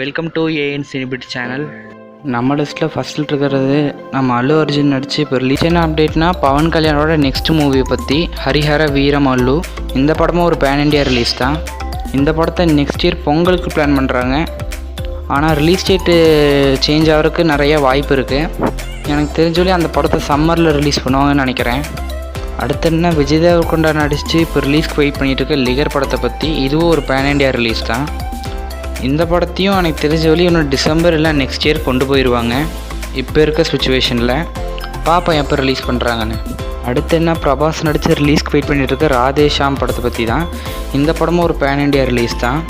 Welcome to AN Cinebit channel நம்ம லிஸ்ட்டில் ஃபஸ்ட்டில் இருக்கிறது நம்ம அல்லு அர்ஜுன் நடிச்சு இப்போ ரிலீஸ் என்ன அப்டேட்னா பவன் கல்யாணோட நெக்ஸ்ட் மூவியை பற்றி ஹரிஹர வீரம் அல்லு இந்த படமும் ஒரு பேன் இண்டியா ரிலீஸ் தான். இந்த படத்தை நெக்ஸ்ட் இயர் பொங்கலுக்கு பிளான் பண்ணுறாங்க ஆனால் ரிலீஸ் டேட்டு சேஞ்ச் ஆகிறதுக்கு நிறைய வாய்ப்பு இருக்குது எனக்கு தெரிஞ்சொல்லி அந்த படத்தை சம்மரில் ரிலீஸ் பண்ணுவாங்கன்னு நினைக்கிறேன். அடுத்து என்ன விஜய் தேவர்கொண்டா நடிச்சு இப்போ ரிலீஸ்க்கு வெயிட் பண்ணிகிட்டு இருக்க லிகர் படத்தை பற்றி இதுவும் ஒரு பேன் இண்டியா ரிலீஸ் தான். இந்த படத்தையும் எனக்கு தெரிஞ்ச வழி இன்னும் டிசம்பர் இல்லை நெக்ஸ்ட் இயர் கொண்டு போயிடுவாங்க இப்போ இருக்க சுச்சுவேஷனில் பாப்பா எப்போ ரிலீஸ் பண்ணுறாங்கன்னு அடுத்து என்ன பிரபாஸ் நடித்து ரிலீஸ்க்கு வெயிட் பண்ணிட்டு இருக்க ராதேஷாம் படத்தை பற்றி தான். இந்த படமும் ஒரு பேன் இண்டியா ரிலீஸ் தான்.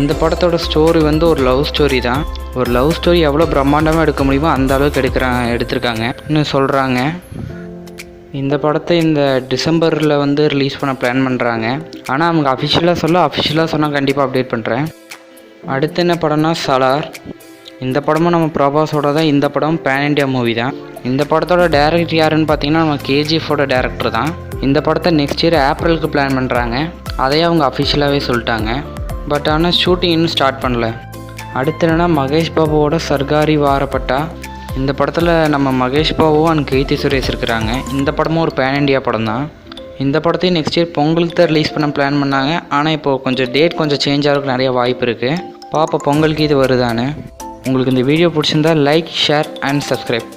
இந்த படத்தோட ஸ்டோரி வந்து ஒரு லவ் ஸ்டோரி தான். ஒரு லவ் ஸ்டோரி எவ்வளோ பிரம்மாண்டமாக எடுக்க முடியுமோ அந்த அளவுக்கு எடுக்கிறாங்க எடுத்திருக்காங்க. இன்னும் சொல்கிறாங்க இந்த படத்தை இந்த டிசம்பரில் வந்து ரிலீஸ் பண்ண பிளான் பண்ணுறாங்க ஆனால் அவங்க அஃபிஷியலாக சொல்ல அஃபிஷியலாக சொன்னால் கண்டிப்பாக அப்டேட் பண்ணுறேன் அடுத்து என்ன படம்னா சலார் இந்த படமும் நம்ம பிரபாஸோட தான். இந்த படம் பேன் இண்டியா மூவி தான். இந்த படத்தோட டேரக்டர் யாருன்னு பார்த்தீங்கன்னா நம்ம கேஜிஎஃபோட டேரக்டர் தான். இந்த படத்தை நெக்ஸ்ட் இயர் ஏப்ரலுக்கு பிளான் பண்ணுறாங்க அதையே அவங்க அஃபிஷியலாகவே சொல்லிட்டாங்க. பட் ஆனால் ஷூட்டிங் இன்னும் ஸ்டார்ட் பண்ணல. அடுத்து என்னன்னா மகேஷ் பாபுவோட சர்காரி வாரப்பட்டா. இந்த படத்தில் நம்ம மகேஷ் பாபு அண்ட் கீர்த்தி சுரேஷ் இருக்கிறாங்க. இந்த படமும் ஒரு பேன் இண்டியா படம் தான். இந்த படத்தையும் நெக்ஸ்ட் இயர் பொங்கலுக்கு தான் ரிலீஸ் பண்ண பிளான் பண்ணாங்க. ஆனால் இப்போது கொஞ்சம் டேட் கொஞ்சம் சேஞ்ச் ஆகிறதுக்கு நிறைய வாய்ப்பு இருக்குது பாப்பா பொங்கலுக்கு இது வருதான்னு உங்களுக்கு இந்த வீடியோ பிடிச்சிருந்தா லைக் ஷேர் அண்ட் சப்ஸ்கிரைப்